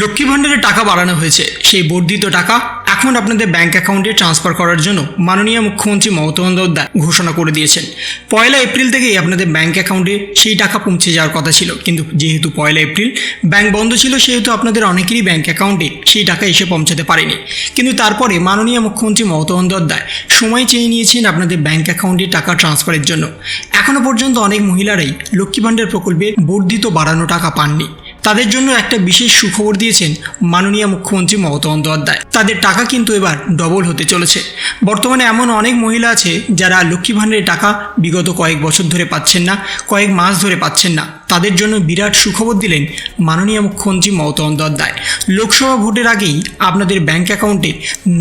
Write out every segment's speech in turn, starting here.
লক্ষ্মী ভাণ্ডারে টাকা বাড়ানো হয়েছে। সেই বর্ধিত টাকা এখন আপনাদের ব্যাংক অ্যাকাউন্টে ট্রান্সফার করার জন্য মাননীয় মুখ্যমন্ত্রী মমতা বন্দ্যোপাধ্যায় ঘোষণা করে দিয়েছেন। পয়লা এপ্রিল থেকেই আপনাদের ব্যাংক অ্যাকাউন্টে সেই টাকা পৌঁছে যাওয়ার কথা ছিল। কিন্তু যেহেতু পয়লা এপ্রিল ব্যাংক বন্ধ ছিল সেহেতু আপনাদের অনেকেরই ব্যাংক অ্যাকাউন্টে সেই টাকা এসে পৌঁছাতে পারেনি। কিন্তু তারপরে মাননীয় মুখ্যমন্ত্রী মমতা বন্দ্যোপাধ্যায় সময় চেয়ে নিয়েছেন আপনাদের ব্যাংক অ্যাকাউন্টে টাকা ট্রান্সফারের জন্য। এখনও পর্যন্ত অনেক মহিলারাই লক্ষ্মী ভাণ্ডার প্রকল্পের বর্ধিত বাড়ানো টাকা পাননি। তাদের জন্য একটা বিশেষ সুখবর দিয়েছেন মাননীয় মুখ্যমন্ত্রী মমতা বন্দ্যোপাধ্যায়। তাদের টাকা কিন্তু এবার ডবল হতে চলেছে। বর্তমানে এমন অনেক মহিলা আছে যারা লক্ষ্মী ভাণ্ডারের টাকা বিগত কয়েক বছর ধরে পাচ্ছেন না, কয়েক মাস ধরে পাচ্ছেন না। তাদের জন্য বিরাট সুখবর দিলেন মাননীয় মুখ্যমন্ত্রী মমতা বন্দ্যোপাধ্যায়। লোকসভা ভোটের আগেই আপনাদের ব্যাংক অ্যাকাউন্টে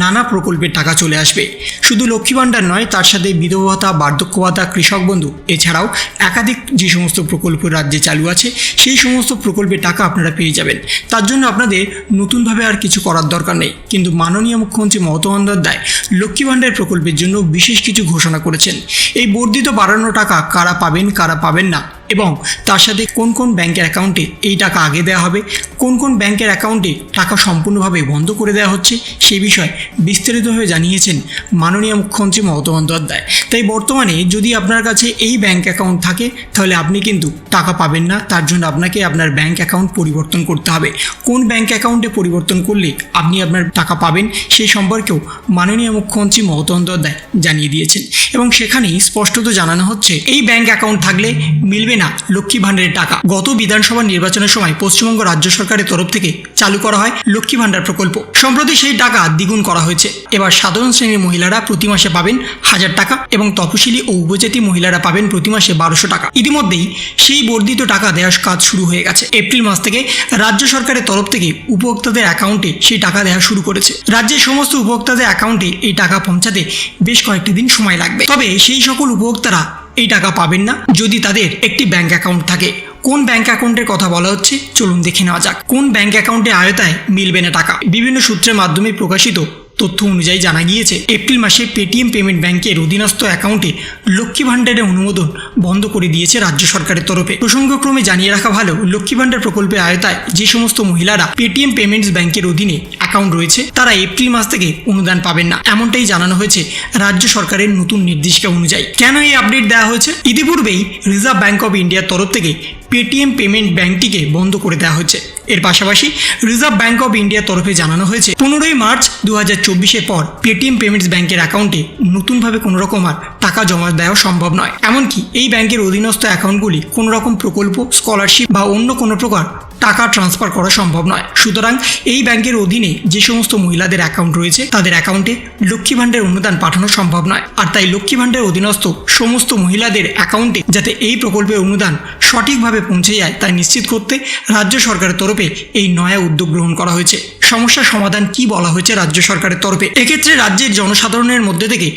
নানা প্রকল্পের টাকা চলে আসবে। শুধু লক্ষ্মী ভাণ্ডার নয়, তার সাথে বিধবা ভাতা, বার্ধক্য ভাতা, কৃষক বন্ধু, এছাড়াও একাধিক যে সমস্ত প্রকল্প রাজ্যে চালু আছে, সেই সমস্ত প্রকল্পের টাকা আপনারা পেয়ে যাবেন। তার জন্য আপনাদের নতুনভাবে আর কিছু করার দরকার নেই। কিন্তু মাননীয় মুখ্যমন্ত্রী মমতা বন্দ্যোপাধ্যায় লক্ষ্মী ভাণ্ডার প্রকল্পের জন্য বিশেষ কিছু ঘোষণা করেছেন। এই বর্ধিত বাড়ানো টাকা কারা পাবেন কারা পাবেন না? এবং তার সাথে কোন কোন ব্যাংকের অ্যাকাউন্টে এই টাকা আগে দেওয়া হবে, কোন কোন ব্যাংকের অ্যাকাউন্টে টাকা সম্পূর্ণভাবে বন্ধ করে দেওয়া হচ্ছে, সেই বিষয়ে বিস্তারিতভাবে জানিয়েছেন মাননীয় মুখ্যমন্ত্রী মমতা বন্দ্যোপাধ্যায়। তাই বর্তমানে যদি আপনার কাছে এই ব্যাংক অ্যাকাউন্ট থাকে, তাহলে আপনি কিন্তু টাকা পাবেন না, তার জন্য আপনাকে আপনার ব্যাংক অ্যাকাউন্ট পরিবর্তন করতে হবে। কোন ব্যাংক অ্যাকাউন্টে পরিবর্তন করলে আপনি আপনার টাকা পাবেন, সেই সম্পর্কেও মাননীয় মুখ্যমন্ত্রী মমতা বন্দ্যোপাধ্যায় জানিয়ে দিয়েছেন। এবং সেখানেই স্পষ্টত জানানো হচ্ছে, এই ব্যাংক অ্যাকাউন্ট থাকলে মিলবে না লক্ষ্মী ভাণ্ডারের টাকা। গত বিধানসভা নির্বাচনের সময় পশ্চিমবঙ্গ রাজ্য সরকারের তরফ থেকে চালু করা হয় লক্ষ্মী ভাণ্ডার প্রকল্প। সম্প্রতি সেই টাকা দ্বিগুণ করা হয়েছে। এবার সাধারণ শ্রেণির মহিলারা প্রতি মাসে পাবেন হাজার টাকা এবং তপশিলি ও উপজাতি মহিলারা পাবেন প্রতি মাসে বারোশো টাকা। ইতিমধ্যেই সেই বর্ধিত টাকা দেওয়ার কাজ শুরু হয়ে গেছে। এপ্রিল মাস থেকে রাজ্য সরকারের তরফ থেকে উপভোক্তাদের অ্যাকাউন্টে সেই টাকা দেওয়া শুরু করেছে। রাজ্যের সমস্ত উপভোক্তাদের অ্যাকাউন্টে এই টাকা পৌঁছাতে বেশ কয়েকটি দিন সময় লাগবে। তবে সেই সকল উপভোক্তারা এই টাকা পাবেন না। যদি তাদের একটি ব্যাংক অ্যাকাউন্ট থাকে। কোন ব্যাংক অ্যাকাউন্টের কথা বলা হচ্ছে? চলুন দেখে নেওয়া যাক। কোন ব্যাংক অ্যাকাউন্টে আয়তায় মিলবে না টাকা? বিভিন্ন সূত্রের মাধ্যমে প্রকাশিত তথ্য অনুযায়ী জানা গিয়েছে, এপ্রিল মাসে পেটিএম পেমেন্ট ব্যাংকের অধীনস্থ অ্যাকাউন্টে লক্ষ্মী ভাণ্ডারের অনুমোদন বন্ধ করে দিয়েছে রাজ্য সরকারের তরফে। প্রসঙ্গক্রমে জানিয়ে রাখা ভালো, লক্ষ্মী ভাণ্ডার প্রকল্পের আয়তায় যে সমস্ত মহিলারা পেটিএম পেমেন্টস ব্যাংকের অধীনে অ্যাকাউন্ট রয়েছে, তারা এপ্রিল মাস থেকে অনুদান পাবেন না। এমনটাই জানানো হয়েছে রাজ্য সরকারের নতুন নির্দেশিকা অনুযায়ী। কেন এই আপডেট দেওয়া হয়েছে? ইতিপূর্বেই রিজার্ভ ব্যাঙ্ক অফ ইন্ডিয়ার তরফ থেকে পেটিএম পেমেন্ট ব্যাংকটিকে বন্ধ করে দেওয়া হয়েছে। এর পাশাপাশি রিজার্ভ ব্যাঙ্ক অফ ইন্ডিয়ার তরফে জানানো হয়েছে, পনেরোই মার্চ দু হাজার চব্বিশের পর পেটিএম পেমেন্টস ব্যাংকের অ্যাকাউন্টে নতুনভাবে কোনো রকম আর টাকা জমা দেওয়া সম্ভব নয়। এমনকি এই ব্যাংকের অধীনস্থ অ্যাকাউন্টগুলি কোনো রকম প্রকল্প স্কলারশিপ বা অন্য কোনো প্রকার টাকা ট্রান্সফার করা সম্ভব নয়। সুতরাং এই ব্যাংকের অধীনে যে সমস্ত মহিলাদের অ্যাকাউন্ট রয়েছে, তাদের অ্যাকাউন্টে লক্ষ্মী ভাণ্ডারের অনুদান পাঠানো সম্ভব নয়। আর তাই লক্ষ্মী ভাণ্ডারের অধীনস্থ সমস্ত মহিলাদের অ্যাকাউন্টে যাতে এই প্রকল্পের অনুদান সঠিকভাবে পৌঁছে যায়, তা নিশ্চিত করতে রাজ্য সরকারের তরফে এই নয়া উদ্যোগ গ্রহণ করা হয়েছে। সমস্যা সমাধান কি বলা হয়েছে রাজ্য সরকারের তরফে? এক্ষেত্রে রাজ্যের জনসাধারণের মধ্যে থেকে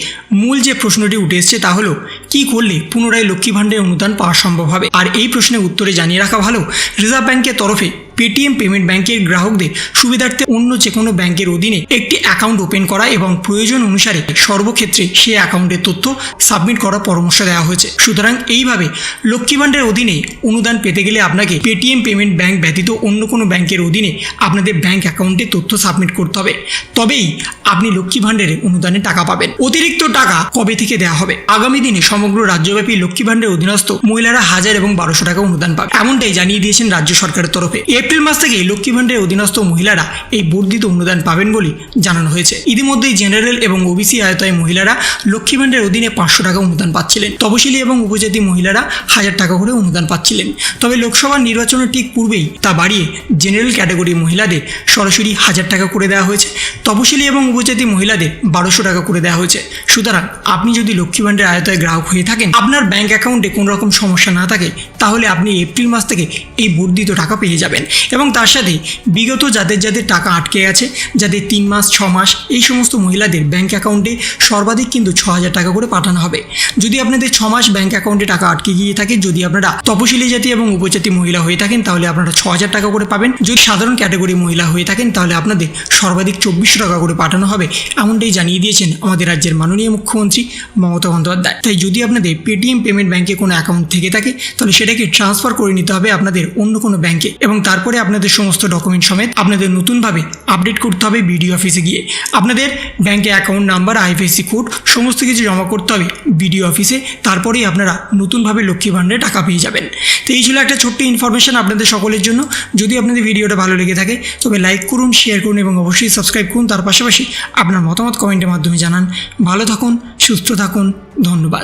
মূল যে প্রশ্নটি উঠে এসছে তা হলো কি করলে পুনরায় লক্ষ্মী ভাণ্ডারের অনুদান পাওয়া সম্ভব হবে? আর এই প্রশ্নের উত্তরে জানিয়ে রাখা ভালো। রিজার্ভ ব্যাংকের তরফে পেটিএম পেমেন্ট ব্যাংকের গ্রাহকদের সুবিধার্থে অন্য যে কোনো ব্যাংকের অধীনে একটি অ্যাকাউন্ট ওপেন করা এবং প্রয়োজন অনুসারে সর্বক্ষেত্রে সেই অ্যাকাউন্টের তথ্য সাবমিট করার পরামর্শ দেওয়া হয়েছে। সুতরাং এইভাবে লক্ষ্মী ভাণ্ডারের অধীনে অনুদান পেতে গেলে আপনাকে পেটিএম পেমেন্ট ব্যাংক ব্যতীত অন্য কোনো ব্যাংকের অধীনে আপনাদের ব্যাংক অ্যাকাউন্টে তথ্য সাবমিট করতে হবে। তবেই আপনি লক্ষ্মী ভাণ্ডারে অনুদানে টাকা পাবেন। অতিরিক্ত টাকা কবে থেকে দেওয়া হবে? আগামী দিনে সমগ্র রাজ্যব্যাপী লক্ষ্মী ভাণ্ডারের অধীনস্থ মহিলারা হাজার এবং বারোশো টাকা অনুদান পাবে। এমনটাই জানিয়ে দিয়েছেন রাজ্য সরকারের তরফে। এপ্রিল মাস থেকে লক্ষ্মী ভাণ্ডারের অধীনস্থ মহিলারা এই বর্ধিত অনুদান পাবেন বলে জানানো হয়েছে। ইতিমধ্যেই জেনারেল এবং ওবিসি আয়তায় মহিলারা লক্ষ্মী ভাণ্ডারের অধীনে পাঁচশো টাকা অনুদান পাচ্ছিলেন। তপশিলি এবং উপজাতি মহিলারা হাজার টাকা করে অনুদান পাচ্ছিলেন। তবে লোকসভা নির্বাচনের ঠিক পূর্বেই তা বাড়িয়ে জেনারেল ক্যাটাগরি মহিলাদের সরাসরি হাজার টাকা করে দেওয়া হয়েছে। তপশিলি এবং উপজাতি মহিলাদের বারোশো টাকা করে দেওয়া হয়েছে। সুতরাং আপনি যদি লক্ষ্মী ভাণ্ডারের আয়তায় গ্রাহক হয়ে থাকেন, আপনার ব্যাংক অ্যাকাউন্টে কোনো রকম সমস্যা না থাকে, তাহলে আপনি এপ্রিল মাস থেকে এই বর্ধিত টাকা পেয়ে যাবেন। এবং তার সাথে বিগত যাদের যাদের টাকা আটকে গেছে যাদের তিন মাস, ছ মাস, এই সমস্ত মহিলাদের ব্যাঙ্ক অ্যাকাউন্টে সর্বাধিক কিন্তু ছ হাজার টাকা করে পাঠানো হবে। যদি আপনাদের ছ মাস ব্যাঙ্ক অ্যাকাউন্টে টাকা আটকে গিয়ে থাকে, যদি আপনারা তপশিলি জাতি এবং উপজাতি মহিলা হয়ে থাকেন, তাহলে আপনারা ছ হাজার টাকা করে পাবেন। যদি সাধারণ ক্যাটাগরি মহিলা হয়ে থাকেন, তাহলে আপনাদের সর্বাধিক চব্বিশশো টাকা করে পাঠানো হবে, এমনটাই জানিয়ে দিয়েছেন আমাদের রাজ্যের মাননীয় মুখ্যমন্ত্রী মমতা বন্দ্যোপাধ্যায়। তাই যদি আপনাদের পেটিএম পেমেন্ট ব্যাঙ্কে কোনো অ্যাকাউন্ট থেকে থাকে, তাহলে সেটাকে ট্রান্সফার করে নিতে হবে আপনাদের অন্য কোনো ব্যাঙ্কে এবং তারপর তারপরে আপনাদের সমস্ত ডকুমেন্ট সমেত আপনাদের নতুনভাবে আপডেট করতে হবে বিডিও অফিসে গিয়ে। আপনাদের ব্যাংকে অ্যাকাউন্ট নাম্বার আইএফএসসি কোড সমস্ত কিছু জমা করতে হবে বিডিও অফিসে তারপরেই আপনারা নতুনভাবে লক্ষ্মী ভাণ্ডারে টাকা পেয়ে যাবেন। তো এই ছিল একটা ছোট্ট ইনফরমেশন আপনাদের সকলের জন্য। যদি আপনাদের ভিডিওটা ভালো লেগে থাকে, তবে লাইক করুন শেয়ার করুন এবং অবশ্যই সাবস্ক্রাইব করুন। তার পাশাপাশি আপনার মতামত কমেন্টের মাধ্যমে জানান। ভালো থাকুন, সুস্থ থাকুন। ধন্যবাদ।